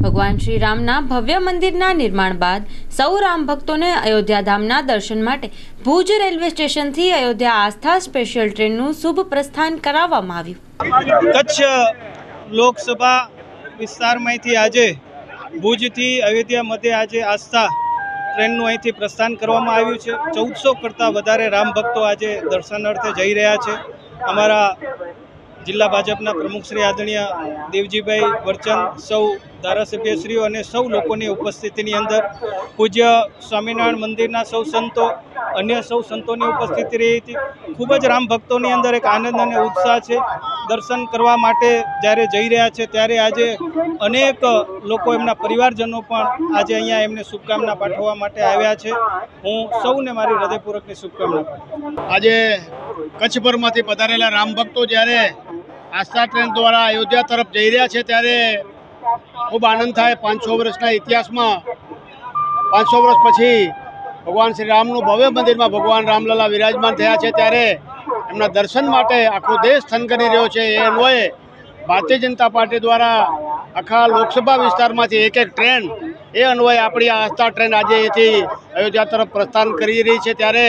ભગવાન શ્રી રામના ભવ્ય મંદિરના નિર્માણ બાદ સૌ રામ ભક્તોને અયોધ્યા ધામના દર્શન માટે ભુજ રેલવે સ્ટેશનથી અયોધ્યા આસ્થા સ્પેશિયલ ટ્રેનનું શુભ પ્રસ્થાન કરાવવામાં આવ્યું. કચ્છ લોકસભા વિસ્તારમાંથી આજે ભુજથી અયોધ્યા મધ્યે આજે આસ્થા ટ્રેનનું અહીંથી પ્રસ્થાન કરવામાં આવ્યું છે. ચૌદસો કરતાં વધારે રામ ભક્તો આજે દર્શનાર્થે જઈ રહ્યા છે. અમારા જિલ્લા ભાજપના પ્રમુખ શ્રી આદરણીય દેવજીભાઈ વરચંદ સૌ ધારાસભ્યશ્રીઓ અને સૌ લોકોની ઉપસ્થિતિની અંદર પૂજ્ય સ્વામિનારાયણ મંદિરના સૌ સંતો, અન્ય સૌ સંતોની ઉપસ્થિતિ રહી હતી. ખૂબ જ રામ ભક્તોની અંદર એક આનંદ અને ઉત્સાહ છે. દર્શન કરવા માટે જ્યારે જઈ રહ્યા છે, ત્યારે આજે અનેક લોકો એમના પરિવારજનો પણ આજે અહીંયા એમને શુભકામના પાઠવવા માટે આવ્યા છે. હું સૌને મારી હૃદયપૂર્વકની શુભકામના આજે કચ્છભરમાંથી પધારેલા રામ ભક્તો જ્યારે આસ્થા ટ્રેન દ્વારા અયોધ્યા તરફ જઈ રહ્યા છે, ત્યારે ખૂબ આનંદ થાય. પાંચસો વર્ષના ઇતિહાસમાં પાંચસો વર્ષ પછી ભગવાન શ્રી રામનું ભવ્ય મંદિરમાં ભગવાન રામલલા વિરાજમાન થયા છે, ત્યારે એમના દર્શન માટે આખો દેશ થન કરી રહ્યો છે. એ અન્વયે ભારતીય જનતા પાર્ટી દ્વારા આખા લોકસભા વિસ્તારમાંથી એક એક ટ્રેન, એ અન્વયે આપણી આસ્થા ટ્રેન આજે અહીંથી અયોધ્યા તરફ પ્રસ્થાન કરી રહી છે, ત્યારે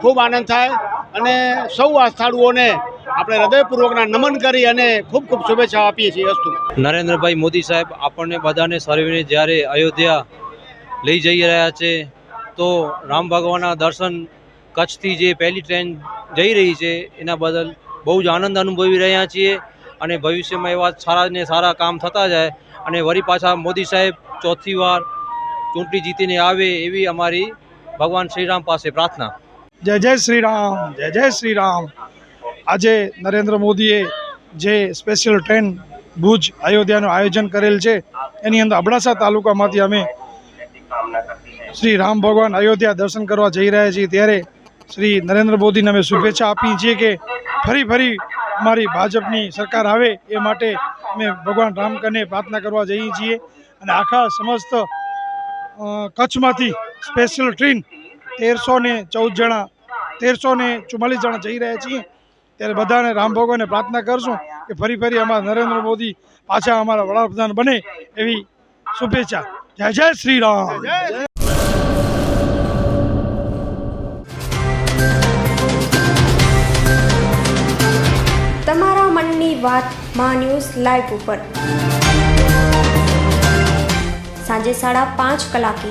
ખૂબ આનંદ થાય. અને સૌ આસ્થાળુઓને આપણે હૃદયપૂર્વકના નમન કરી અને ખૂબ ખૂબ શુભેચ્છા આપીએ છીએ અસ્તુ નરેન્દ્રભાઈ મોદી સાહેબ, આપણને બધાને સર્વેને જ્યારે અયોધ્યા લઈ જઈ રહ્યા છે, તો રામ ભગવાનના દર્શન કચ્છથી જે પહેલી ટ્રેન જઈ રહી છે, એના બદલ બહુ જ આનંદ અનુભવી રહ્યા છીએ અને ભવિષ્યમાં એવા સારા ને સારા કામ થતા જાય અને વળી પાછા મોદી સાહેબ ચોથી વાર ચૂંટણી જીતીને આવે એવી અમારી ભગવાન શ્રીરામ પાસે પ્રાર્થના. જય જય શ્રી રામ, જય જય શ્રી રામ. આજે નરેન્દ્ર મોદીએ જે સ્પેશિયલ ટ્રેન ભુજ અયોધ્યાનું આયોજન કરેલ છે, એની અંદર અબડાસા તાલુકામાંથી અમે શ્રી રામ ભગવાન અયોધ્યા દર્શન કરવા જઈ રહ્યા છીએ. ત્યારે શ્રી નરેન્દ્ર મોદીને અમે શુભેચ્છા આપીએ છીએ કે ફરી ફરી અમારી ભાજપની સરકાર આવે એ માટે અમે ભગવાન રામ કને પ્રાર્થના કરવા જઈએ છીએ. અને આખા સમસ્ત કચ્છમાંથી સ્પેશિયલ ટ્રેન તેરસો ને ચૌદ જણા તેરસો ને ચુમ્માલીસ જણા જઈ રહ્યા છીએ. ત્યારે બધાને રામ ભગવાનને પ્રાર્થના કરશું કે ફરી ફરી અમારા નરેન્દ્ર મોદી પાછા અમારા વડાપ્રધાન બને એવી શુભેચ્છા. જય જય શ્રી રામ તમારા મનની વાત મા ન્યૂઝ લાઈવ ઉપર. સાંજે સાડા પાંચ કલાકે